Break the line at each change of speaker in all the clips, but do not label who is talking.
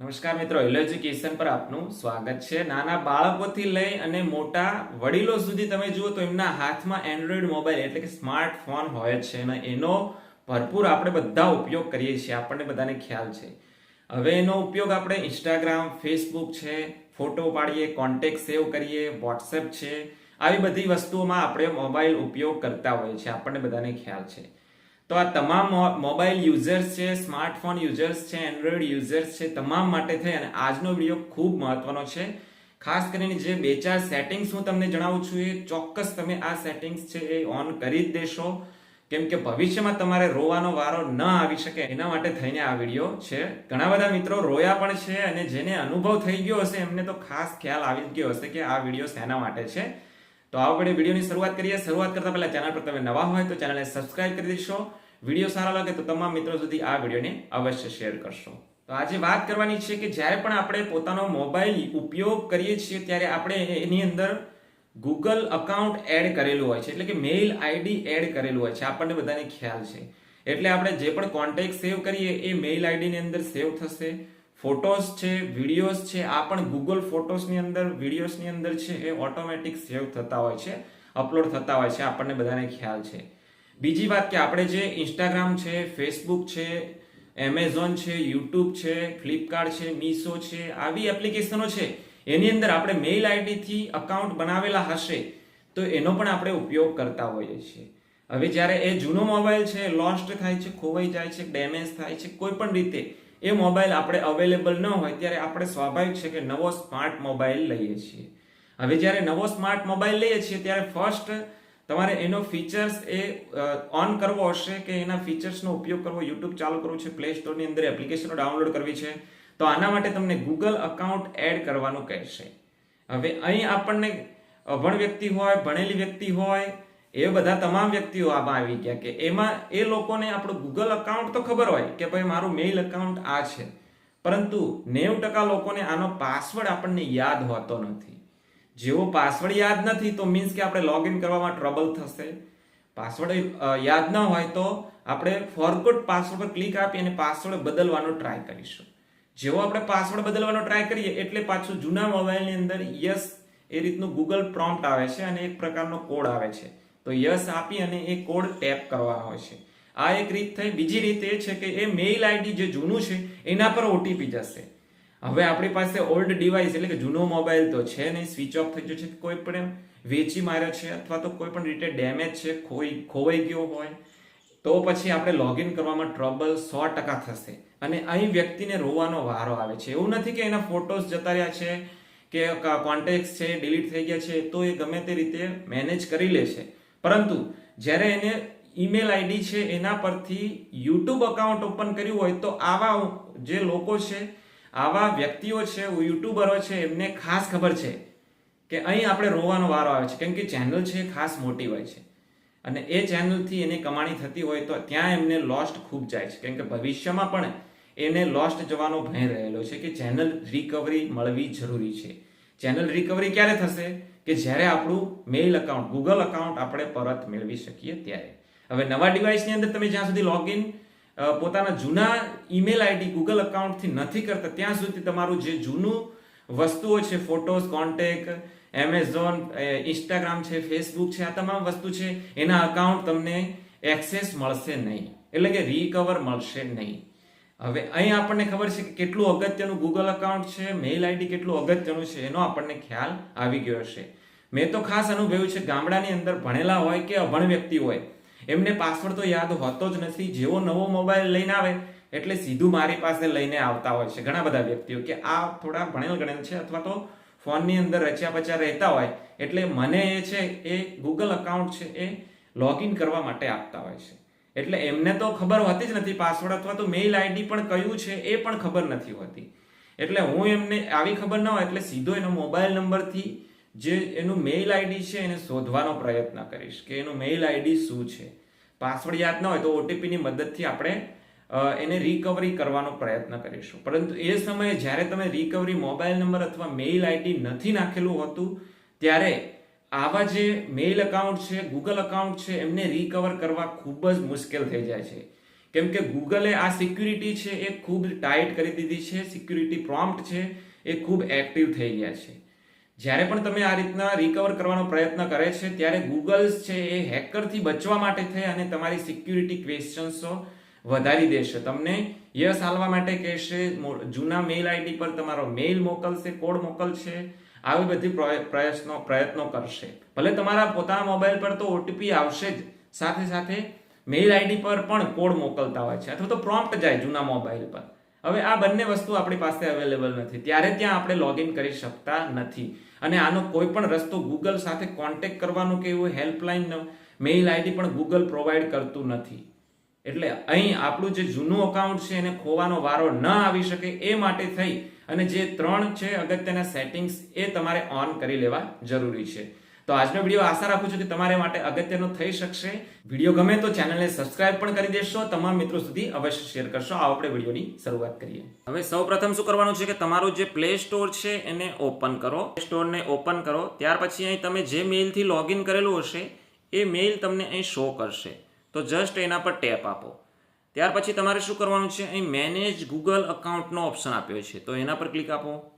નમસ્કાર મિત્રો hello education પર આપનું સ્વાગત છે. નાના બાળકોથી લઈ અને મોટા વડીલો સુધી તમે જુઓ તો એમના હાથમાં એન્ડ્રોઈડ મોબાઈલ એટલે કે સ્માર્ટફોન હોય છે અને એનો ભરપૂર આપણે બધા ઉપયોગ કરીએ છીએ. આપણને બધાને ખ્યાલ છે. હવે એનો ઉપયોગ આપણે ઇન્સ્ટાગ્રામ ફેસબુક છે ફોટો પાડીએ કોન્ટેક્ટ સેવ કરીએ વોટ્સએપ છે. આવી બધી વસ્તુઓમાં આપણે મોબાઈલ ઉપયોગ કરતા હોઈએ છીએ. આપણને બધાને ખ્યાલ છે. તો આ તમામ મોબાઈલ યુઝર્સ છે, સ્માર્ટફોન યુઝર્સ છે, એન્ડ્રોઈડ યુઝર્સ છે, તમામ માટે થઈ અને આજનો વીડિયો ખૂબ મહત્વનો છે. ખાસ કરીને જે બે ચાર સેટિંગ્સ હું તમને જણાવું છું એ ચોક્કસ તમે આ સેટિંગ્સ છે એ ઓન કરી જ દેશો. કેમ કે ભવિષ્યમાં તમારે રોવાનો વારો ન આવી શકે એના માટે થઈને આ વીડિયો છે. ઘણા બધા મિત્રો રોયા પણ છે અને જેને અનુભવ થઈ ગયો હશે એમને તો ખાસ ખ્યાલ આવી જ ગયો હશે કે આ વીડિયો શેના માટે છે. તો આ આપણે વિડીયોની શરૂઆત કરીએ. શરૂઆત કરતા પહેલા ચેનલ પર તમે નવા હોય તો ચેનલને સબસ્ક્રાઇબ કરી દેશો. વીડિયો સારા લાગે તો તમામ મિત્રો સુધી આ વિડીયોને અવશ્ય શેર કરશો. તો આજે વાત કરવાની છે કે જ્યારે પણ આપણે પોતાનો મોબાઈલ ઉપયોગ કરીએ છીએ ત્યારે આપણે એની અંદર ગૂગલ અકાઉન્ટ એડ કરેલું હોય છે. એટલે કે મેઇલ આઈડી એડ કરેલું હોય છે. આપણને બધાને ખ્યાલ છે. એટલે આપણે જે પણ કોન્ટેક્ટ સેવ કરીએ, એ મેઇલ આઈડીની અંદર સેવ થશે. ફોટોસ છે, વિડીયોઝ છે, આ પણ ગૂગલ ફોટોસની અંદર વિડીયોઝની અંદર છે, એ ઓટોમેટિક સેવ થતા હોય છે અપલોડ થતા હોય છે, આપણને બધાને ખ્યાલ છે. બીજી વાત કે આપણે જે ઇન્સ્ટાગ્રામ છે ફેસબુક છે એમેઝોન છે યુટ્યુબ છે ફ્લિપકાર્ટ છે મીશો છે, આવી એપ્લિકેશનો છે, એની અંદર આપણે મેઇલ આઈડીથી અકાઉન્ટ બનાવેલા હશે, તો એનો પણ આપણે ઉપયોગ કરતા હોઈએ છીએ. હવે જ્યારે એ જૂનો મોબાઈલ છે લોસ્ટ થાય છે, ખોવાઈ જાય છે ડેમેજ થાય છે, કોઈ પણ રીતે એ મોબાઈલ આપણે અવેલેબલ ન હોય ત્યારે આપણે સ્વાભાવિક છે કે નવો સ્માર્ટ મોબાઈલ લઈએ છીએ. હવે જ્યારે નવો સ્માર્ટ મોબાઈલ લઈએ છીએ ત્યારે ફર્સ્ટ તમારે એનો ફીચર્સ એ ઓન કરવો હશે કે એના ફીચર્સનો ઉપયોગ કરવો? યુટ્યુબ ચાલુ કરવું છે પ્લે સ્ટોરની અંદર એપ્લિકેશનો ડાઉનલોડ કરવી છે. તો આના માટે તમને ગૂગલ અકાઉન્ટ એડ કરવાનું કહેશે. હવે અહીં આપણને અભણ વ્યક્તિ હોય, ભણેલી વ્યક્તિ હોય એ બધા તમામ વ્યક્તિઓ આમાં આવી ગયા કે એમાં એ લોકોને આપણું ગૂગલ અકાઉન્ટ તો ખબર હોય કે ભાઈ મારું મેઇલ અકાઉન્ટ આ છે. પરંતુ નેવું ટકા લોકોને આનો પાસવર્ડ આપણને યાદ હોતો નથી. જેવો પાસવર્ડ યાદ નથી તો મીન્સ કે આપણે લોગિન કરવામાં ટ્રબલ થશે. પાસવર્ડ યાદ ન હોય તો આપણે ફોરગોટ પાસવર્ડ પર ક્લિક આપી અને પાસવર્ડ બદલવાનો ટ્રાય કરીશું. જેવો આપણે પાસવર્ડ બદલવાનો ટ્રાય કરીએ એટલે પાછું જૂના મોબાઈલની અંદર યસ એ રીતનું ગૂગલ પ્રોમ્પ્ટ આવે છે અને એક પ્રકારનો કોડ આવે છે. તો યસ આપી અને એ કોડ ટેપ કરવાનો હોય છે. આ એક રીત થઈ. બીજી રીત એ છે કે એ મેઇલ આઈડી જે જૂનું છે, એના પર ઓટીપી જશે. હવે આપણી પાસે ઓલ્ડ ડિવાઇસ એટલે કે જૂનો મોબાઈલ તો છે નહીં, સ્વિચ ઓફ થઈ ગયો છે કોઈ પણ એમ. વેચી માર્યો છે અથવા તો કોઈ પણ રીતે ડેમેજ છે, ખોઈ, ખોવાઈ ગયો હોય, તો પછી આપણે લોગિન કરવામાં ટ્રબલ સો ટકા થશે. અને અહીં વ્યક્તિને રોવાનો વારો આવે છે. એવું નથી કે એના ફોટોસ જતા રહ્યા છે, કે કોન્ટેક્ટ છે, ડિલીટ થઈ ગયા છે, તો એ ગમે તે રીતે મેનેજ કરી લે છે. પરંતુ જ્યારે એને ઈમેલ આઈડી છે, એના પરથી યુટ્યુબ અકાઉન્ટ ઓપન કર્યું હોય તો આવા જે લોકો છે, આવા વ્યક્તિઓ છે યુટ્યુબરો છે, એમને ખાસ ખબર છે કે અહીં આપણે રોવાનો વારો આવે છે. કેમ કે ચેનલ છે ખાસ મોટી હોય છે. અને એ ચેનલથી એને કમાણી થતી હોય તો ત્યાં એમને લોસ્ટ ખૂબ જાય છે. કેમ કે ભવિષ્યમાં પણ એને લોસ્ટ જવાનો ભય રહેલો છે કે ચેનલ રિકવરી મળવી જરૂરી છે. ચેનલ રિકવરી ક્યારે થશે? કે જ્યારે આપણું મેઇલ અકાઉન્ટ ગૂગલ અકાઉન્ટ આપણે પરત મેળવી શકીએ ત્યારે. હવે નવા ડિવાઇસની અંદર તમે જ્યાં સુધી લોગિન પોતાના જૂના ઈમેલ આઈડી ગૂગલ અકાઉન્ટથી નથી કરતા, ત્યાં સુધી તમારું જે જૂનું વસ્તુઓ છે ફોટોસ કોન્ટેક એમેઝોન ઇન્સ્ટાગ્રામ છે ફેસબુક છે, આ તમામ વસ્તુ છે, એના અકાઉન્ટ તમને એક્સેસ મળશે નહીં. એટલે કે રિકવર મળશે નહીં. હવે અહીં આપણને ખબર છે કે કેટલું અગત્યનું ગૂગલ અકાઉન્ટ છે મેઇલ આઈડી કેટલું અગત્યનું છે, એનો આપણને ખ્યાલ આવી ગયો હશે. મેં તો ખાસ અનુભવ્યું છે, ગામડાની અંદર ભણેલા હોય કે અભણ વ્યક્તિ હોય, એમને પાસવર્ડ તો યાદ હોતો જ નથી, જેવો નવો મોબાઈલ લઈને આવે, એટલે સીધું મારી પાસે લઈને આવતા હોય છે ઘણા બધા વ્યક્તિઓ કે આ થોડા ભણેલ ગણેલ છે અથવા તો ફોનની અંદર રચ્યા પચ્યા રહેતા હોય, એટલે મને એ છે, એ ગૂગલ અકાઉન્ટ છે, એ લોગિન કરવા માટે આપતા હોય છે. એટલે એમને તો ખબર હોતી જ નથી. પાસવર્ડ અથવા તો મેઇલ આઈડી પણ કયું છે એ પણ ખબર નથી હોતી. એટલે હું એમને, આવી ખબર ન હોય એટલે સીધો એનો મોબાઈલ નંબરથી જે એનું મેઇલ આઈડી છે એને શોધવાનો પ્રયત્ન કરીશ કે એનું મેઇલ આઈડી શું છે. પાસવર્ડ યાદ ન હોય તો ઓટીપીની મદદથી આપણે એને રિકવરી કરવાનો પ્રયત્ન કરીશું. પરંતુ એ સમયે જ્યારે તમે રિકવરી મોબાઈલ નંબર અથવા મેઇલ આઈડી નથી નાખેલું હોતું, ત્યારે આવા જે મેઇલ અકાઉન્ટ છે ગૂગલ અકાઉન્ટ છે, એમને રિકવર કરવા ખૂબ જ મુશ્કેલ થઈ જાય છે. કેમ કે ગૂગલે આ સિક્યુરિટી છે એ ખૂબ ટાઈટ કરી દીધી છે સિક્યુરિટી પ્રોમ્પ્ટ છે, એ ખૂબ એક્ટિવ થઈ ગયા છે. જ્યારે પણ તમે આ રીતના રિકવર કરવાનો પ્રયત્ન કરે છે, ત્યારે ગૂગલ્સ છે એ હેકરથી બચવા માટે થઈ અને તમારી સિક્યુરિટી ક્વેશ્ચન્સો વધારી દેશે. તમને યસ હાલવા માટે કહેશે જૂના મેઇલ આઈડી પર તમારો મેઇલ મોકલશે કોડ મોકલશે આવી બધી પ્રય- પ્રયત્નો પ્રયત્નો કરશે. ભલે તમારા પોતાના મોબાઈલ પર તો ઓટીપી આવશે જ. સાથે સાથે મેઇલ આઈડી પર પણ કોડ મોકલતા હોય છે અથવા તો પ્રોમ્પ્ટ જાય જૂના મોબાઈલ પર. હવે આ બંને વસ્તુ આપણી પાસે અવેલેબલ નથી. ત્યારે ત્યાં આપણે લોગિન કરી શકતા નથી. અને આનો કોઈ પણ રસ્તો ગૂગલ સાથે કોન્ટેક્ટ કરવાનું કે એવું હેલ્પલાઇન મેઇલ આઈડી પણ ગૂગલ પ્રોવાઈડ કરતું નથી. એટલે અહીં આપણું જે જૂનું અકાઉન્ટ છે એને ખોવાનો વારો ન આવી શકે એ માટે થઈ અને જે ત્રણ છે, અગત્યના સેટિંગ્સ એ તમારે ઓન કરી લેવા જરૂરી છે. તો આજનો વીડિયો આશા રાખું છું કે તમારે માટે અગત્યનો થઈ શકશે. વીડિયો ગમે તો ચેનલને સબસ્ક્રાઇબ પણ કરી દેશો. તમામ મિત્રો સુધી અવશ્ય શેર કરશો. આવો આપણે વિડીયોની શરૂઆત કરીએ. હવે સૌ પ્રથમ શું કરવાનું છે કે તમારું જે પ્લે સ્ટોર છે એને ઓપન કરો. પ્લે સ્ટોરને ઓપન કરો. ત્યાર પછી અહીં તમે જે મેઇલથી લોગિન કરેલું હશે, એ મેઇલ તમને અહીં શો કરશે. તો જસ્ટ એના પર ટેપ આપો. ત્યાર પછી તમારે શું કરવાનું છે? અહીં મેનેજ ગૂગલ અકાઉન્ટનો ઓપ્શન આપ્યો છે. તો એના પર ક્લિક આપો.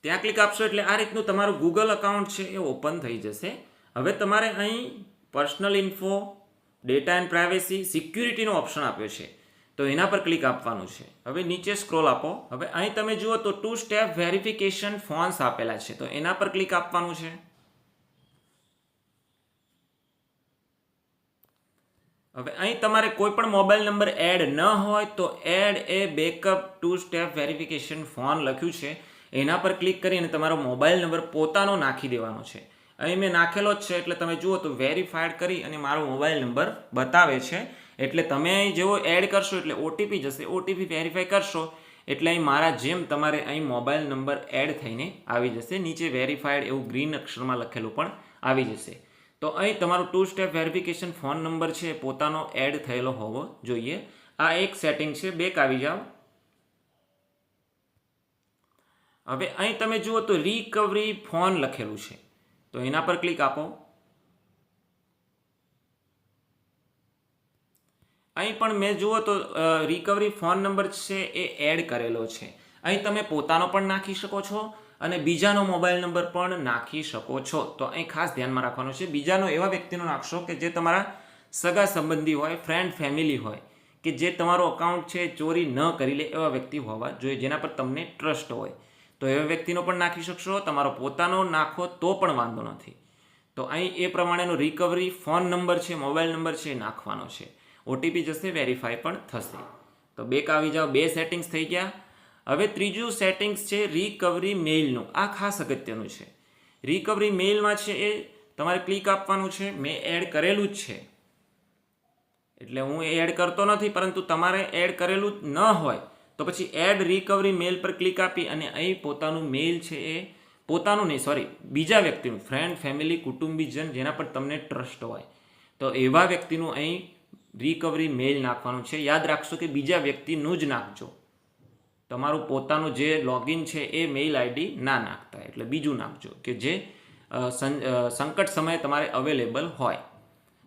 ત્યાં ક્લિક આપશો એટલે આ રીતનું તમારું ગૂગલ અકાઉન્ટ છે એ ઓપન થઈ જશે. હવે તમારે અહીં personal info data and privacy સિક્યુરિટીનો option આપ્યો છે. તો એના પર ક્લિક આપવાનું છે. હવે નીચે સ્ક્રોલ આપો. હવે અહીં તમે જુઓ તો ટુ સ્ટેપ વેરિફિકેશન ફોન્સ આપેલા છે. તો એના પર ક્લિક આપવાનું છે. હવે અહીં તમારે કોઈ પણ મોબાઈલ નંબર એડ ન હોય તો add a backup two step verification phone લખ્યું છે. એના પર ક્લિક કરીને તમારો મોબાઈલ નંબર પોતાનો નાખી દેવાનો છે. અહીં મેં નાખેલો જ છે એટલે તમે જુઓ તો વેરીફાઈડ કરી અને મારો મોબાઈલ નંબર બતાવે છે. એટલે તમે અહીં જેવો એડ કરશો એટલે ઓટીપી જશે. ઓટીપી વેરીફાઈ કરશો એટલે અહીં મારા જેમ તમારે અહીં મોબાઈલ નંબર એડ થઈને આવી જશે. નીચે વેરીફાઈડ એવું ગ્રીન અક્ષરમાં લખેલું પણ આવી જશે. તો અહીં તમારો two step verification phone number છે, પોતાનો એડ થયેલો હોવો જોઈએ. આ એક સેટિંગ છે બેક આવી જાઓ. હવે અહીં તમે જુઓ તો રિકવરી ફોન લખેલું છે. તો એના પર ક્લિક આપો. અહીં પણ મેં જુઓ તો રિકવરી ફોન નંબર છે એ એડ કરેલો છે. અહીં તમે પોતાનો પણ નાખી શકો છો. અને બીજાનો મોબાઈલ નંબર પણ નાખી શકો છો. તો અહીં ખાસ ધ્યાનમાં રાખવાનું છે, બીજાનો એવા વ્યક્તિનો નાખશો કે જે તમારા સગા સંબંધી હોય ફ્રેન્ડ ફેમિલી હોય, કે જે તમારો અકાઉન્ટ છે ચોરી ન કરી લે એવા વ્યક્તિ હોવા જોઈએ, જેના પર તમને ટ્રસ્ટ હોય. તો એવા વ્યક્તિનો પણ નાખી શકશો, તમારો પોતાનો નાખો તો પણ વાંધો નથી. તો અહીં એ પ્રમાણેનો રિકવરી ફોન નંબર છે મોબાઈલ નંબર છે નાખવાનો છે. ઓટીપી જશે વેરીફાઈ પણ થશે. તો બેક આવી જાઓ, બે સેટિંગ્સ થઈ ગયા. હવે ત્રીજું સેટિંગ્સ છે રિકવરી મેઇલનું આ ખાસ અગત્યનું છે. રિકવરી મેઇલમાં છે એ તમારે ક્લિક આપવાનું છે. મેં એડ કરેલું જ છે. એટલે હું એડ કરતો નથી, પરંતુ તમારે એડ કરેલું જ ન હોય તો પછી એડ રિકવરી મેઇલ પર ક્લિક આપી અને અહીં પોતાનું મેઇલ છે એ પોતાનું નહીં સોરી બીજા વ્યક્તિનું ફ્રેન્ડ ફેમિલી કુટુંબીજન, જેના પર તમને ટ્રસ્ટ હોય. તો એવા વ્યક્તિનું અહીં રિકવરી મેઇલ નાખવાનું છે. યાદ રાખશો કે બીજા વ્યક્તિનું જ નાખજો. તમારું પોતાનું જે લોગિન છે એ મેઇલ આઈડી ના નાખતા એટલે બીજું નાખજો કે જે સંકટ સમયે તમારે અવેલેબલ હોય.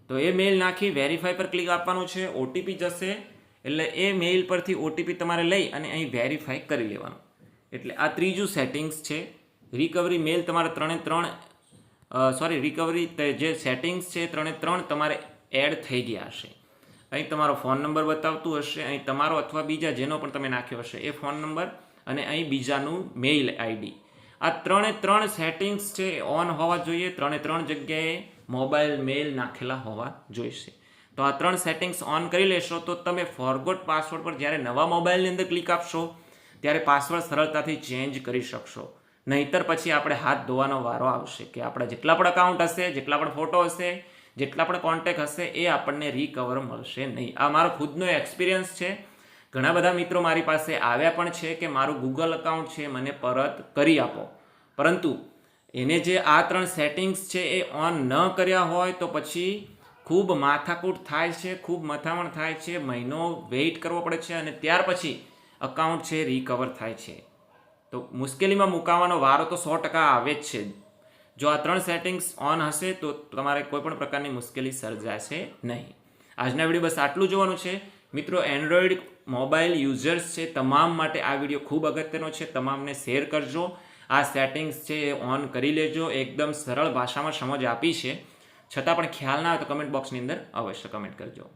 તો એ મેઇલ નાખી વેરીફાઈ પર ક્લિક આપવાનું છે ઓટીપી જશે. એટલે એ મેઇલ પરથી ઓટીપી તમારે લઈ અને અહીં વેરીફાઈ કરી લેવાનું. એટલે આ ત્રીજું સેટિંગ્સ છે. રિકવરી મેલ તમારે ત્રણે ત્રણ સોરી રિકવરી જે સેટિંગ્સ છે ત્રણે ત્રણ તમારે એડ થઈ ગયા હશે. અહીં તમારો ફોન નંબર બતાવતું હશે, અહીં તમારો અથવા બીજા જેનો પણ તમે નાખ્યો હશે, એ ફોન નંબર અને અહીં બીજાનું મેઇલ આઈડી. આ ત્રણે ત્રણ સેટિંગ્સ છે ઓન હોવા જોઈએ. ત્રણે ત્રણ જગ્યાએ મોબાઈલ મેઇલ નાખેલા હોવા જોઈશે. તો આ ત્રણ સેટિંગ્સ ઓન કરી લેશો, તો તમે ફોરગોટ પાસવર્ડ પર જ્યારે નવા મોબાઈલની અંદર ક્લિક આપશો, ત્યારે પાસવર્ડ સરળતાથી ચેન્જ કરી શકશો. નહીતર પછી આપણે હાથ ધોવાનો વારો આવશે કે આપણા જેટલા પણ અકાઉન્ટ હશે, જેટલા પણ ફોટો હશે જેટલા પણ કોન્ટેક હશે એ આપણને રિકવર મળશે નહીં. આ મારો ખુદનો એક્સપિરિયન્સ છે. ઘણા બધા મિત્રો મારી પાસે આવ્યા પણ છે કે મારું ગૂગલ અકાઉન્ટ છે, મને પરત કરી આપો. પરંતુ એને જે આ ત્રણ સેટિંગ્સ છે એ ઓન ન કર્યા હોય તો પછી ખૂબ માથાકૂટ થાય છે, ખૂબ મથામણ થાય છે, મહિનો વેઇટ કરવો પડે છે અને ત્યાર પછી અકાઉન્ટ છે રિકવર થાય છે. તો મુશ્કેલીમાં મુકાવાનો વારો તો સો ટકા આવે જ છે. જો આ ત્રણ સેટિંગ્સ ઓન હશે, તો તમારે કોઈ પણ પ્રકારની મુશ્કેલી સર્જાશે નહીં. આજના વીડિયો બસ આટલું જોવાનું છે. મિત્રો એન્ડ્રોઈડ મોબાઈલ યુઝર્સ છે, તમામ માટે આ વીડિયો ખૂબ અગત્યનો છે. તમામને શેર કરજો. આ સેટિંગ્સ છે, એ ઓન કરી લેજો. એકદમ સરળ ભાષામાં સમજ આપી છે. છતાં પણ ખ્યાલ ના આવે તો કમેન્ટ બોક્સની અંદર અવશ્ય કમેન્ટ કરજો.